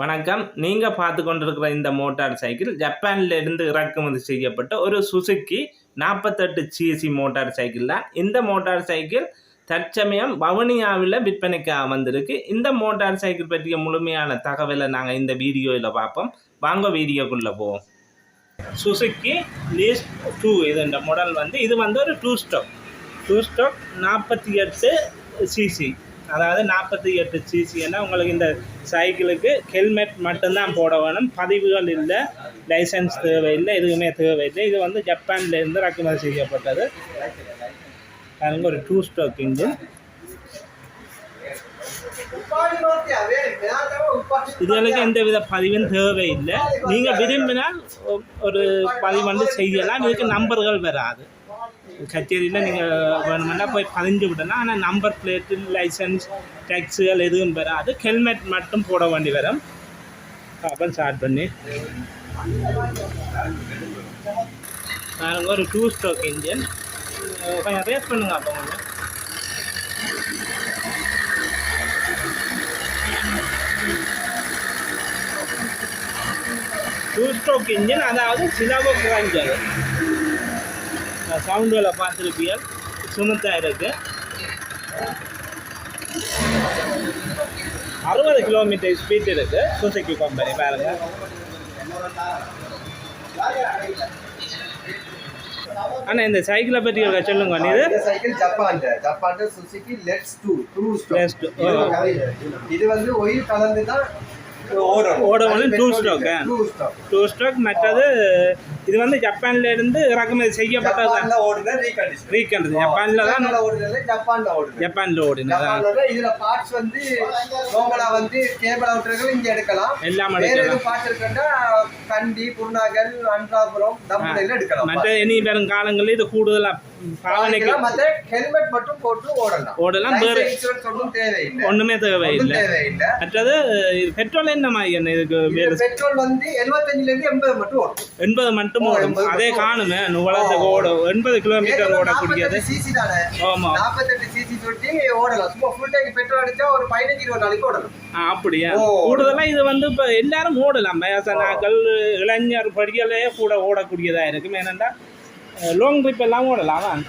வணக்கம். நீங்கள் பார்த்து கொண்டிருக்கிற இந்த மோட்டார் சைக்கிள் ஜப்பானில் இருந்து இறக்குமதி செய்யப்பட்ட ஒரு சுசுக்கி நாற்பத்தெட்டு சிசி மோட்டார் சைக்கிள் தான். இந்த மோட்டார் சைக்கிள் தற்சமயம் வவுனியாவில் விற்பனைக்காக வந்திருக்கு இந்த மோட்டார் சைக்கிள் பற்றிய முழுமையான தகவலை நாங்கள் இந்த வீடியோவில் பார்ப்போம். வாங்க வீடியோக்குள்ளே போவோம். சுசுக்கி லீஸ்ட் டூ இது இந்த மாடல் வந்து இது வந்து ஒரு டூ ஸ்டாக் டூ ஸ்டாக் நாற்பத்தி எட்டு சிசி அதாவது நாற்பத்தி எட்டு சிசின்னா உங்களுக்கு இந்த சைக்கிளுக்கு ஹெல்மெட் மட்டும்தான் போட வேணும். பதிவுகள் இல்லை லைசன்ஸ் தேவையில்லை எதுவுமே தேவையில்லை. இது வந்து ஜப்பான்லேருந்து இறக்குமதி செய்யப்பட்டது. பாருங்க ஒரு டூ ஸ்டோக் இன்ஜின் இதுகளுக்கு எந்த வித பதிவும் தேவையில்லை. நீங்கள் விரும்பினால் ஒரு பதிவு வந்து செய்யலாம். இதுக்கு நம்பர்கள் வராது. கச்சேரியில் நீங்கள் வேணுமென்னா போய் பதிஞ்சு விடலாம். ஆனால் நம்பர் பிளேட்டு லைசன்ஸ் டேக்ஸுகள் எதுவும் வராது ஹெல்மெட் மட்டும் போட வேண்டி வரும். அப்போ ஸ்டார்ட் பண்ணி. பாருங்க ஒரு டூ ஸ்ட்ரோக் இன்ஜின் கொஞ்சம் ரேஸ் பண்ணுங்க அப்போ கொஞ்சம். டூ ஸ்ட்ரோக் இன்ஜின் அதாவது சிலவு குறைஞ்சது. சவுண்டுகளை பார்த்துருப்பியல் சுமத்தாக இருக்கு. அறுபது கிலோமீட்டர் ஸ்பீட் இருக்கு. சுசுக்கி கம்பெனி பாருங்க அண்ணா இந்த சைக்கிளை பற்றி ஒரு சொல்லுங்க இது? Cycle Japan Japan Suzuki let's do true Let's do. இது வந்து ஒயில் கலந்து தான் two stroke, ஆ? டூ ஸ்டாக் டூ ஸ்ட்ரோக் மற்றது இது வந்து ஜப்பான்ல இருந்து இறக்குமதி செய்யப்பட்டது. ரீகண்டிஷன். ரீகண்ட் ஜப்பான்ல தான் ஜப்பான்ல ஓடுது ஜப்பான்ல ஓடினது. ஜப்பான்ல இதுல பார்ட்ஸ் வந்து நோமலா வந்து கேபிள் அவுட்டர்கள் இங்க எடுக்கலாம். எல்லாம் எடுக்கலாம். பார்ட்ஸ் இருக்குன்னா கண்டி குருநாகல் அன்றாபுரம் தம்புல எடுக்கலாம் மற்ற இனி வரும் காலங்களில் இது கூடுதலா பாவனைக்கு மத்த ஹெல்மெட் மட்டும் போட்டு ஓடலாம். ஓடலாம். வேற ஒன்றும் தேவையில்லை. ஒண்ணுமே தேவையில்லை. மற்றது பெட்ரோல் என்ன மாதிரி இதுக்கு பெட்ரோல் வந்து 75 ல இருந்து எண்பது மட்டும் ஓடும். எண்பது மட்டும் ஓ, ஓடும். அதே மட்டும் காணுமே நுவலத்துக்கு ஓடும் எண்பது கிலோமீட்டர் ஓடக்கூடியது ஆமா. நாற்பத்தெட்டு சிசி தொட்டி ஓடலாம். சும்மா ஃபுல் டேங்க் பெட்ரோல் அடிச்சா ஒரு பதினஞ்சு இருபது நாளைக்கு ஓடலாம். ஆ, அப்படியா. கூடுதலா இது வந்து இப்ப எல்லாரும் ஓடலாம். வயசானாக்கள் இளைஞர் படிகளே கூட ஓடக்கூடியதா இருக்கும். ஏனென்றா லாங் ட்ரிப் எல்லாம் ஓடலாம்?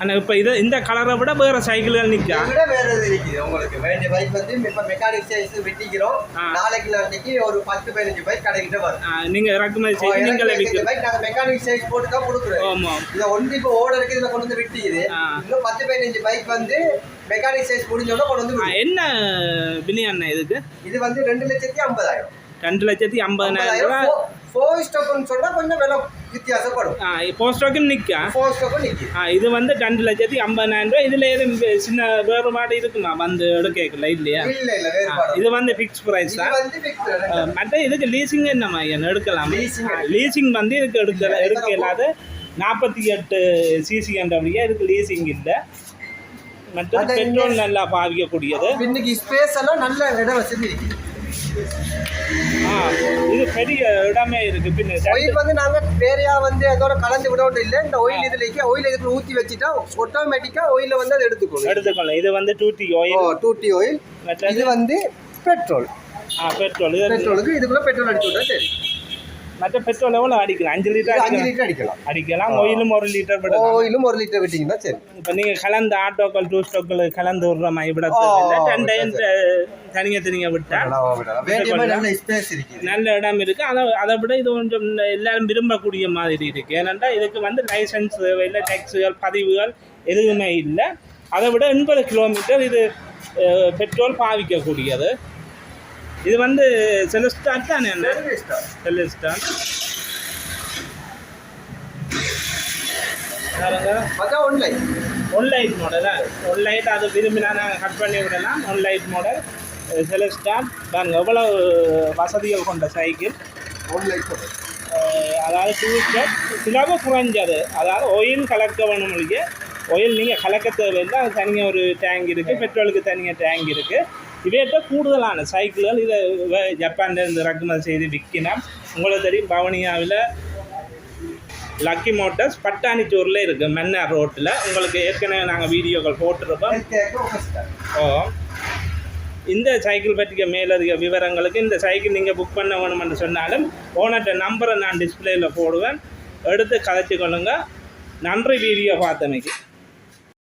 ஆனா இப்ப இது இந்த கலரை விட வேற சைக்கிள்கள் இதை விட வேற எது இருக்குது உங்களுக்கு. வேண்டிய பைக் வந்து இப்ப மெக்கானிக் சைஸ் வெட்டிக்கிறோம். நாளைக்கு அன்னைக்கு ஒரு பத்து பதினஞ்சு பைக் கடைக்கிட்ட வரும். ஆ, நீங்க இறக்குமதி செய்து நீங்களே பைக் நாங்க மெக்கானிக் சைஸ் போட்டு தான் கொடுக்குறோம். ஆமா. இதை ஒன்று இப்போ ஓட இருக்கு இதுல கொண்டு வந்து விட்டிக்குது. இன்னும் பத்து பதினஞ்சு பைக் வந்து மெக்கானிக் சைஸ் முடிஞ்சோட கொண்டு வந்து. என்ன அண்ணா இதுக்கு? இது வந்து ரெண்டு லட்சத்தி ஐம்பதாயிரம். ரெண்டு லட்சத்தி ஐம்பதாயிரம் ரூபாய். ஃபோர் ஸ்டாக்னு சொன்னா கொஞ்சம் விலை வித்தியாசப்படும். போஸ்ட் ஸ்டாக்கும் நிற்கா ஆ, இது வந்து ரெண்டு லட்சத்தி ஐம்பதாயிரம் ரூபாய். இதுல எதுவும் சின்ன வேறுபாடு இருக்குமா? வந்து எடுக்கல இல்லையா? இல்ல இல்ல ஆ, வேறுபாடு இது வந்து ஃபிக்ஸ் ப்ரைஸ் தான் ஆ. மற்ற இதுக்கு லீசிங் என்னம்மா என்ன எடுக்கலாம். லீசிங் வந்து இதுக்கு எடுக்க எடுக்க இல்லாத நாற்பத்தி எட்டு சிசி என்றபடியே இதுக்கு லீசிங் இல்லை. மற்றது பெட்ரோல் நல்லா பாவிக்கக்கூடியது. இன்னைக்கு ஸ்பேஸ் எல்லாம் நல்ல இடம் வசதி இருக்கு. ஆ இது பெரிய இடமே இருக்கு. பின்ன ஆயில் வந்து நாங்க வேறையா வந்து அதோட கலந்து விட வேண்டிய இல்லை. இந்த ஆயில் இதுல இருக்கு ஆயில் இதுல ஊத்தி வச்சுட்டா ஆட்டோமேட்டிக்கா ஆயில வந்து அதை எடுத்துக்கணும் எடுத்துக்கலாம் இது வந்து டூட்டி ஆயில் டூட்டி ஆயில் இது வந்து பெட்ரோல் ஆ பெட்ரோல் பெட்ரோலுக்கு இதுக்குள்ள பெட்ரோல் அடிச்சு விட்டா சரி. மற்ற பெட்ரோல் எவ்வளோ அடிக்கலாம்? அஞ்சு லிட்டர் அஞ்சு லிட்டர் அடிக்கலாம். அடிக்கலாம். ஆயிலும் ஒரு லிட்டர் விடலாம் ஆயிலும் ஒரு லிட்டர் விட்டீங்கன்னா சரி. இப்போ நீங்கள் கலந்து ஆட்டோக்கள் டூ ஸ்டோக்கள் கலந்து விடுற மாதிரி விட ரெண்டையும் தனியாக தனியாக விட்டா வேண்டிய மாதிரி நல்ல இருக்குது. இடம் இருக்கு. அதை அதை விட இது கொஞ்சம் எல்லாரும் விரும்பக்கூடிய மாதிரி இருக்கு. ஏனென்றா இதுக்கு வந்து லைசன்ஸ் தேவையில்லை டேக்ஸுகள் பதிவுகள் எதுவுமே இல்லை. அதை விட எண்பது கிலோமீட்டர் இது பெட்ரோல் பாவிக்கக்கூடியது. இது வந்து செலஸ்டார் தானே என்ன? செலஸ்டார் ஒன் லைட் மாடலா ஒன் லைட் அது விரும்பினா நாங்கள் கட் பண்ணி விடலாம். ஒன் லைட் மாடல் செலஸ்டார் பாருங்க எவ்வளோ வசதிகள் கொண்ட சைக்கிள் ஒன்லைன் அஹ் அதாவது டூ ஸ்டெப் சிலவு குறைஞ்சது. அதாவது ஒயில் கலக்க வேணும் ஒயில் நீங்கள் கலக்க தேவையில்லை. அது தனியாக ஒரு டேங்க் இருக்குது பெட்ரோலுக்கு தனியாக டேங்க் இருக்குது இவையிட்ட கூடுதலான சைக்கிள்கள் இதை வ- ஜப்பான்ல இருந்து இறக்குமதி செய்து விற்கினா உங்களுக்கு தெரியும் பவனியாவில் லக்கி மோட்டர்ஸ் பட்டாணிச்சூரில் இருக்குது மன்னார் ரோட்டில். உங்களுக்கு ஏற்கனவே நாங்கள் வீடியோக்கள் போட்டிருப்போம் ஓ. இந்த சைக்கிள் பற்றிய மேலதிக விவரங்களுக்கு இந்த சைக்கிள் நீங்கள் புக் பண்ண வேணும்னு சொன்னாலும் ஓனர்கிட்ட நம்பரை நான் டிஸ்பிளேயில் போடுவேன். எடுத்து கதைச்சு கொள்ளுங்கள் நன்றி வீடியோ பார்த்தமைக்கு.